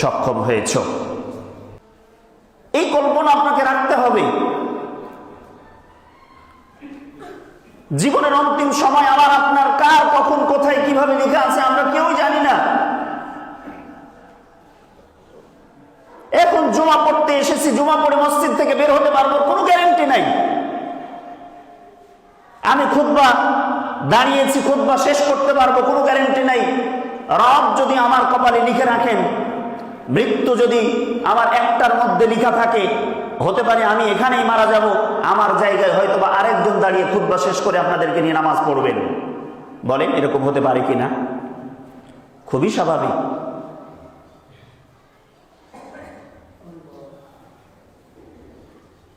সক্ষম হয়েছ। এই কল্পনা আপনাকে রাখতে হবে। জীবনের অন্তিম সময় আমার আপনার কার, কখন, কোথায়, কীভাবে লেখা আছে আমরা কেউই জানি না। এখন জমা পড়তে এসেছি, জমা পড়ে মসজিদ থেকে বের হতে পারব, কোনো গ্যারেন্টি নাই। আমি খুদ্া দাঁড়িয়েছি খুদ্া শেষ করতে পারব, কোনো গ্যারেন্টি নাই। রব যদি আমার কপালে লিখে রাখেন মৃত্যু যদি আমার একটার মধ্যে লিখা থাকে হতে পারে আমি এখানেই মারা যাব আমার জায়গায় হয়তো বা আরেকজন দাঁড়িয়ে খুদ্া শেষ করে আপনাদেরকে নিয়ে নামাজ পড়বেন বলেন এরকম হতে পারে কিনা খুবই স্বাভাবিক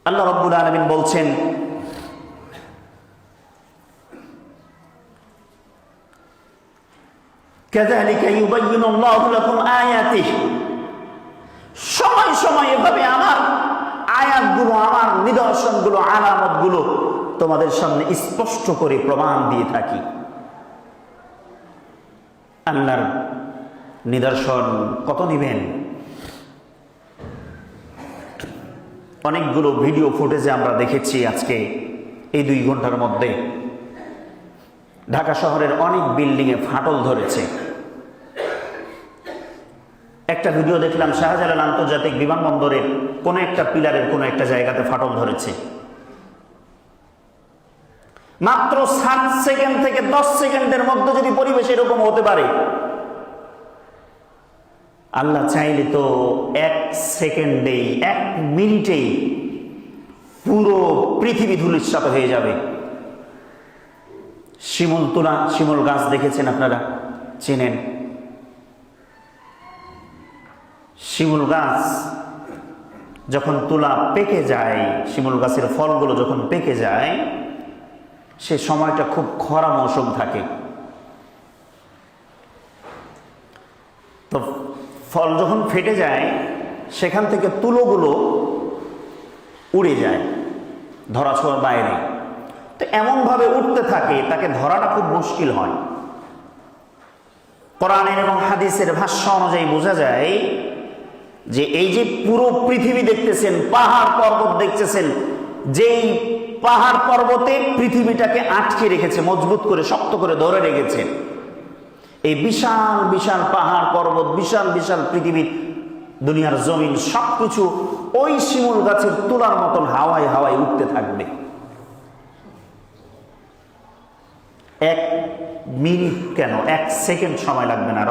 আল্লাহ রব্বুল আলমিন বলছেন كذلك يبين الله لكم آياته সময় সময় এভাবে আমার আয়াতগুলো, আমার নিদর্শনগুলো, আলামতগুলো তোমাদের সামনে স্পষ্ট করে প্রমাণ দিয়ে থাকি। আল্লাহর নিদর্শন কত নিবেন? অনেকগুলো ভিডিও ফুটেজে আমরা দেখেছি আজকে, এই দুই ঘণ্টার মধ্যে। ঢাকা শহরের অনেক বিল্ডিংয়ে ফাটল ধরেছে। একটা ভিডিও দেখলাম, শাহজালাল আন্তর্জাতিক বিমানবন্দরের কোনো একটা পিলারের কোনো একটা জায়গাতে ফাটল ধরেছে। মাত্র সাত সেকেন্ড থেকে দশ সেকেন্ডের মধ্যে যদি পরিবেশ এরকম হতে পারে, আল্লাহ চাইলে তো এক সেকেন্ডেই, এক মিনিটেই পুরো পৃথিবী ধুলিস্বাত হয়ে যাবে। শিমুল তোলা, শিমুল গাছ দেখেছেন আপনারা? চেনেন? শিমুল গাছ যখন তুলা পেকে যায়, শিমুল গাছের ফলগুলো যখন পেকে যায়, সে সময়টা খুব খরা মৌসুম থাকে। তো ফল যখন ফেটে যায়, সেখান থেকে তুলোগুলো উড়ে যায় ধরা ধরাছোঁয়ার বাইরে। তো এমনভাবে উঠতে থাকে, তাকে ধরাটা খুব মুশকিল হয়। কোরআনের এবং হাদিসের ভাষ্য অনুযায়ী বোঝা যায় যে এই যে পুরো পৃথিবী দেখতেছেন, পাহাড় পর্বত দেখতেছেন, যেই পাহাড় পর্বতে পৃথিবীটাকে আটকে রেখেছে, মজবুত করে, শক্ত করে ধরে রেখেছে, এই বিশাল বিশাল পাহাড় পর্বত, বিশাল বিশাল পৃথিবী, দুনিয়ার জমিন, সবকিছু ওই শিমুল গাছের তোলার মতন হাওয়ায় হাওয়ায় উঠতে থাকবে। এক মিনিট কেন? এক সেকেন্ড সময় লাগবে না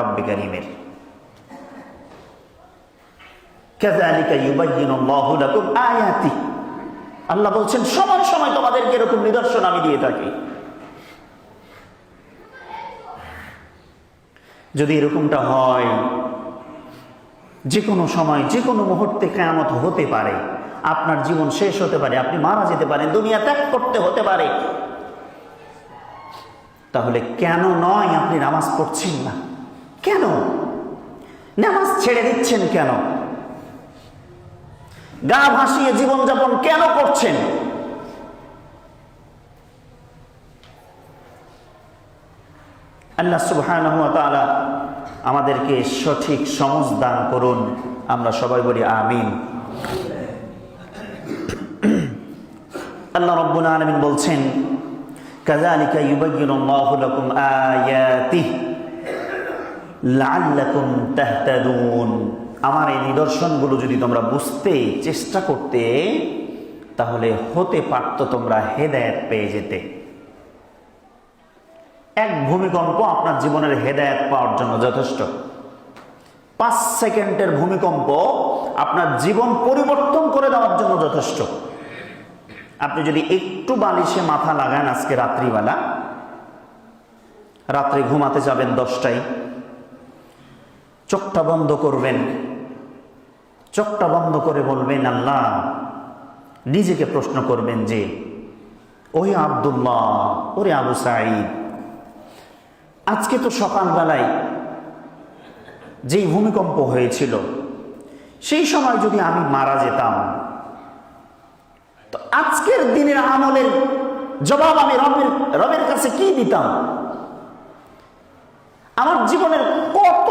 আল্লাহ বলছেন সময় সময় তোমাদেরকে এরকম নিদর্শন আমি দিয়ে থাকি। যদি এরকমটা হয় যে কোনো সময় যে কোনো মুহূর্তে কেয়ামত হতে পারে, আপনার জীবন শেষ হতে পারে, আপনি মারা যেতে পারেন, দুনিয়া ত্যাগ করতে হতে পারে। তাহলে কেন নয় আপনি নামাজ পড়ছেন না? কেন? নামাজ ছেড়ে দিচ্ছেন কেন? গা ভাসিয়ে জীবনযাপন কেন করছেন? আল্লাহ সুবহানাহু ওয়া আমাদেরকে সঠিক সমজ দান করুন। আমরা সবাই বলি আমিন। আল্লাহ রব্বুল আলামিন বলছেন, কাযালিকা ইউবায়্যিনুল্লাহু লাকুম আয়াতিহি লাআল্লাকুম তাহতাদুন। আমার এই নিদর্শনগুলো যদি তোমরা বুঝতে, চেষ্টা করতে, তাহলে হতে পারত তোমরা হেদায়েত পেয়ে যেতে। এক ভূমিকম্প আপনার জীবনের হেদায়েত পাওয়ার জন্য যথেষ্ট। পাঁচ সেকেন্ডের ভূমিকম্প আপনার জীবন পরিবর্তন করে দেওয়ার জন্য যথেষ্ট। আপনি যদি একটু বালিশে মাথা লাগান আজকে রাত্রিবেলা, রাত্রে ঘুমাতে যাবেন দশটায়। চোখটা বন্ধ করবেন। চোখটা বন্ধ করে বলবেন, আল্লাহ, নিজেকে প্রশ্ন করবেন যে ওই আবদুল্লাহ, ওরে আবু সাঈদ, আজকে তো সকালবেলায় যেই ভূমিকম্প হয়েছিল, সেই সময় যদি আমি মারা যেতাম, তো আজকের দিনের আমলের জবাব আমি রবের রবের কাছে কি দিতাম? আমার জীবনের কত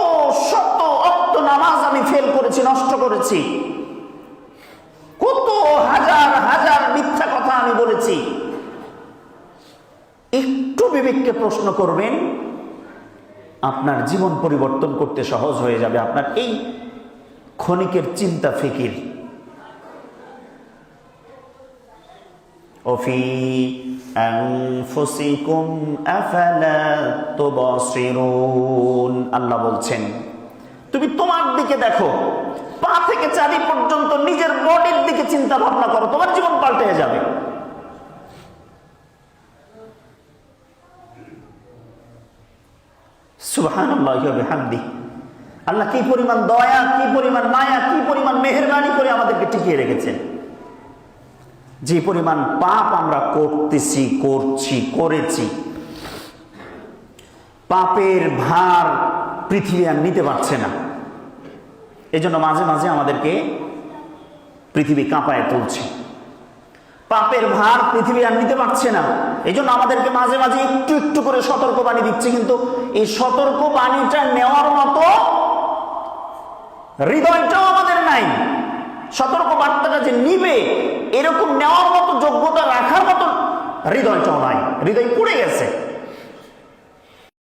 শত অর্থ কত নামাজ আমি ফেল করেছি নষ্ট করেছি কত হাজার হাজার মিথ্যা কথা আমি বলেছি একটু বিবেককে প্রশ্ন করবেন আপনার জীবন পরিবর্তন করতে সহজ হয়ে যাবে আপনার এই ক্ষণিকের চিন্তা ফিকির وفي أنفسكم أفلا تبصرون আল্লাহ বলছেন তুমি তোমার দিকে দেখো। পা থেকে চারি পর্যন্ত নিজের বডির দিকে চিন্তা ভাবনা করো, তোমার জীবন পাল্টে যাবে। সুবহান আল্লাহ কি পরিমাণ দয়া, কি পরিমাণ মায়া, কি পরিমাণ মেহরবানি করে আমাদেরকে টিকিয়ে রেখেছেন? যে পরিমাণ পাপ আমরা করতেছি, করছি, করেছি। পাপের ভার পৃথিবী আর নিতে পারছে না। এজন্য মাঝে মাঝে আমাদেরকে পৃথিবী কাঁপায় তুলছে। পাপের ভার পৃথিবী আর নিতে পারছে না। এই জন্য আমাদেরকে মাঝে মাঝে একটু একটু করে সতর্ক বাণী দিচ্ছে, কিন্তু এই সতর্ক বাণীটা নেওয়ার মতো হৃদয়টাও আমাদের নাই। সতর্ক বার্তাটা যে নিবে, এরকম নেওয়ার মতো যোগ্যতা রাখার মতো হৃদয়টাও নাই। হৃদয় পুড়ে গেছে।